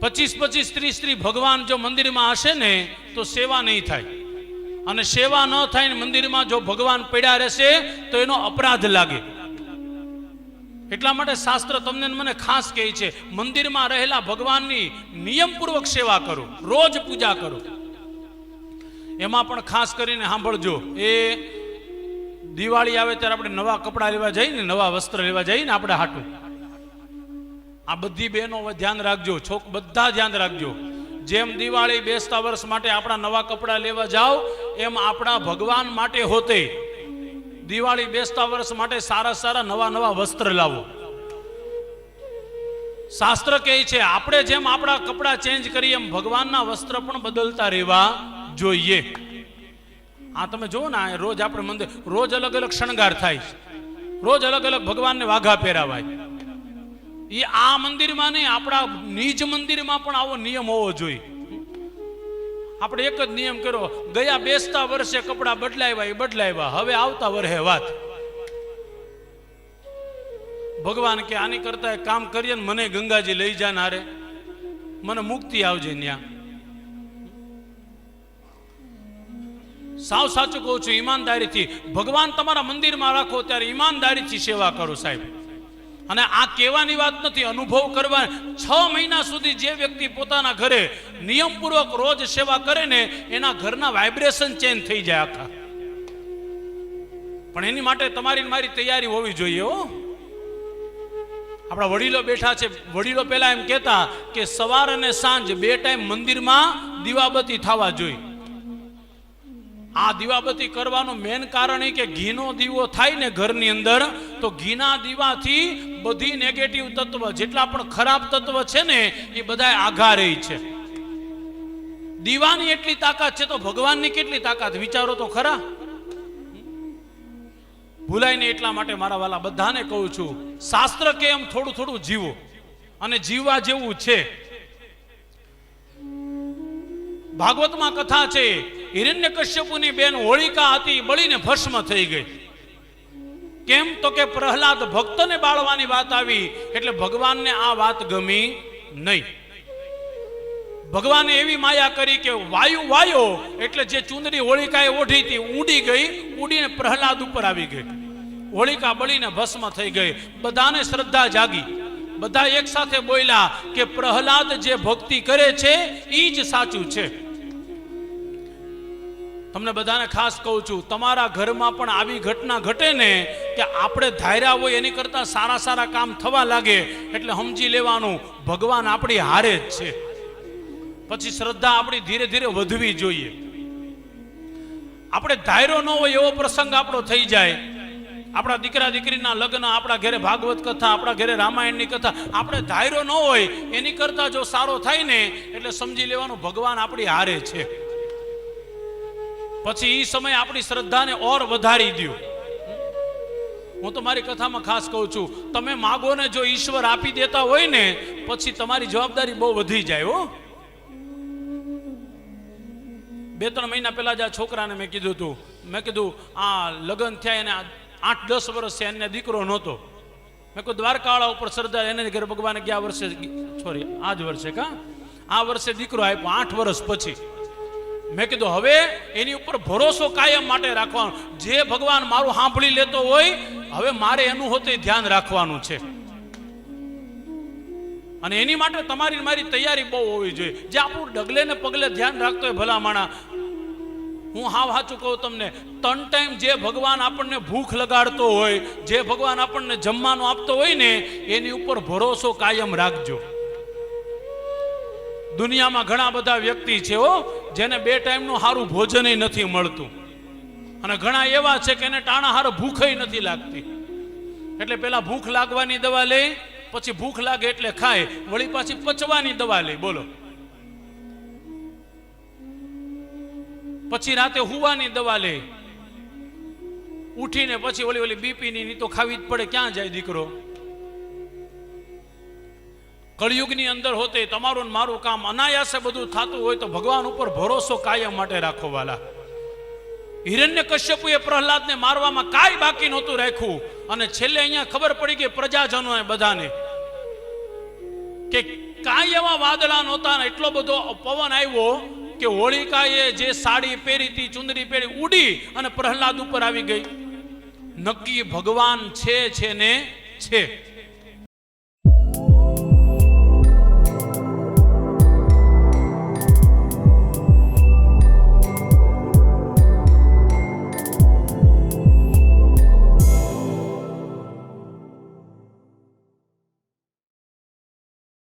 પચીસ પચીસ, ત્રીસ ત્રીસ ભગવાન જો મંદિરમાં હશે ને, તો સેવા નહીં થાય. અને સેવા ન થાય ને મંદિરમાં જો ભગવાન પડ્યા રહેશે, તો એનો અપરાધ લાગે. એટલા માટે શાસ્ત્ર તમને મને ખાસ કહે છે, મંદિરમાં રહેલા ભગવાનની નિયમપૂર્વક સેવા કરો, રોજ પૂજા કરો. એમાં પણ ખાસ કરીને સાંભળજો, એ દિવાળી આવે ત્યારે આપણે નવા કપડાં લેવા જઈએ ને નવા વસ્ત્ર લેવા જઈએ ને આપણે હાટું. આ બધી બહેનો ધ્યાન રાખજો, છોક બધા ધ્યાન રાખજો. જેમ દિવાળી બેસતા વર્ષ માટે આપણા નવા કપડાં લેવા જાઓ, એમ આપણા ભગવાન માટે હોતે. દિવાળી બેસતા વર્ષ માટે સારા સારા નવા નવા વસ્ત્ર લાવો. શાસ્ત્ર કહે છે, આપણે જેમ આપણા કપડાં ચેન્જ કરીએ એમ ભગવાનના વસ્ત્ર પણ બદલતા રહેવા જોઈએ. આ તમે જુઓ ને રોજ આપણે મંદિર, રોજ અલગ અલગ શણગાર થાય રોજ અલગ અલગ ભગવાનને વાઘા પહેરાવાય. એ આ મંદિરમાં નહીં, આપણા નિજ મંદિરમાં પણ આવો નિયમ હોવો જોઈએ. આપણે એક જ નિયમ કર્યો, ગયા બેસતા વર્ષે કપડાં બદલાવ્યા એ બદલાવ્યા. હવે આવતા વર્ષે વાત. ભગવાન કે આની કરતા કામ કરીએ ને મને ગંગાજી લઈ જા નારે. મને મુક્તિ આવજે ન્યા. સાવ સાચું કહું છું, ઈમાનદારીથી. ભગવાન તમારા મંદિરમાં રાખો ત્યારે ઈમાનદારીથી સેવા કરો સાહેબ. અને આ કહેવાની વાત નથી, અનુભવ કરવા. છ મહિના સુધી જે વ્યક્તિ પોતાના ઘરે નિયમપૂર્વક રોજ સેવા કરે ને, એના ઘરના વાઇબ્રેશન ચેન્જ થઈ જાય આખા. પણ એની માટે તમારી મારી તૈયારી હોવી જોઈએ, હો. આપણા વડીલો બેઠા છે. વડીલો પહેલા એમ કહેતા કે સવાર અને સાંજ બે ટાઈમ મંદિરમાં દીવાબત્તી થવા જોઈએ. આ દીવાબત્તી કરવાનું મેન કારણ એ કે ઘીનો દીવો થાય ને ઘરની અંદર, તો ઘીના દીવાથી બધી નેગેટિવ તત્વ, જેટલા પણ ખરાબ તત્વ છે ને, એ બધા આઘારે છે. દીવાની એટલી તાકાત છે તો ભગવાનની કેટલી તાકાત? વિચારો તો ખરા. ભૂલાય ને એટલા માટે મારા વાલા બધાને કહું છું, શાસ્ત્ર કે એમ થોડું થોડું જીવો. અને જીવવા જેવું છે. ભાગવતમાં કથા છે હિરણ્ય કશ્યપુની બેન હોળિકા હતી, બળીને ભસ્મ થઈ ગઈ. કેમ તો કે પ્રહલાદ ભક્તને બાળવાની વાત આવી, એટલે ભગવાનને આ વાત ગમી નહીં. ભગવાને એવી માયા કરી કે વાયુ વાયો, એટલે જે ચુંદડી હોળિકાએ ઓઢી હતી, ઉડી ગઈ, ઉડીને પ્રહલાદ ઉપર આવી ગઈ. હોળિકા બળીને ભસ્મ થઈ ગઈ. બધાને શ્રદ્ધા જાગી. બધા એક સાથે બોલ્યા કે પ્રહલાદ જે ભક્તિ કરે છે એ જ સાચું છે. તમને બધાને ખાસ કહું છું, તમારા ઘરમાં પણ આવી ઘટના ઘટે ને કે આપણે ધાર્યા હોય એની કરતાં સારા સારા કામ થવા લાગે એટલે સમજી લેવાનું, ભગવાન આપણી હારે જ છે. પછી શ્રદ્ધા આપણી ધીરે ધીરે વધવી જોઈએ. આપણે ધાર્યો ન હોય એવો પ્રસંગ આપણો થઈ જાય. આપણા દીકરા દીકરીના લગ્ન, આપણા ઘરે ભાગવત કથા, આપણા ઘરે રામાયણની કથા, આપણે ધાર્યો ન હોય એની કરતાં જો સારો થાય ને એટલે સમજી લેવાનું ભગવાન આપણી હારે છે. પછી એ સમય આપણી શ્રદ્ધાને ઓર વધારી દો હું તો મારી કથામાં ખાસ કહું છું, તમે માગો ને જો ઈશ્વર આપી દેતા હોય ને, પછી તમારી જવાબદારી બહુ વધી જાય, હો. બે ત્રણ મહિના પહેલા જ આ છોકરાને મેં કીધું હતું, મેં કીધું, આ લગ્ન થયા એને આઠ દસ વર્ષ છે એને દીકરો નહોતો. મેં કહ્યું દ્વારકાવાળા ઉપર શ્રદ્ધા, એને ઘરે ભગવાને ગયા વર્ષે, સોરી, આ જ વર્ષે કા? આ વર્ષે દીકરો આપ્યો, આઠ વર્ષ પછી. મેં કીધું, હવે એની ઉપર ભરોસો કાયમ માટે રાખવાનો. જે ભગવાન મારું સાંભળી લેતો હોય, હવે મારે એનું હોતે ધ્યાન રાખવાનું છે. અને એની માટે તમારી મારી તૈયારી બહુ હોવી જોઈએ. જે આપણું ડગલે ને પગલે ધ્યાન રાખતો હોય ભલા માણા, હું હાવ વાંચું કહું તમને ત્રણ ટાઈમ જે ભગવાન આપણને ભૂખ લગાડતો હોય, જે ભગવાન આપણને જમવાનું આપતો હોય ને, એની ઉપર ભરોસો કાયમ રાખજો. દુનિયામાં ઘણા બધા વ્યક્તિ છે હો, જેને બે ટાઈમનું સારું ભોજન નથી મળતું. અને ઘણા એવા છે કે એને ટાણા હાર ભૂખ નથી લાગતી. એટલે પેલા ભૂખ લાગવાની દવા લે પછી ભૂખ લાગે એટલે ખાય, વળી પાછી પચવાની દવા લે બોલો. પછી રાતે હુવાની દવા લે ઉઠીને પછી ઓલી ઓલી બીપી ની તો ખાવી જ પડે, ક્યાં જાય દીકરો? કળિયુગની અંદર હોતે તમારું મારું કામ અનાયાસે બધું થતું હોય તો ભગવાન ઉપર ભરોસો કાયમ માટે રાખો વાલા હિરણ્ય કશ્યપુએ પ્રહલાદને મારવામાં કાંઈ બાકી નહોતું રાખ્યું. અને છેલ્લે અહીંયા ખબર પડી કે પ્રજાજનોને બધાને કે કાંઈ એવા વાદળા નહોતા ને એટલો બધો પવન આવ્યો કે હોળિકાએ જે સાડી પહેરી હતી, ચુંદડી પહેરી ઉડી અને પ્રહલાદ ઉપર આવી ગઈ. નક્કી ભગવાન છે છે ને છે.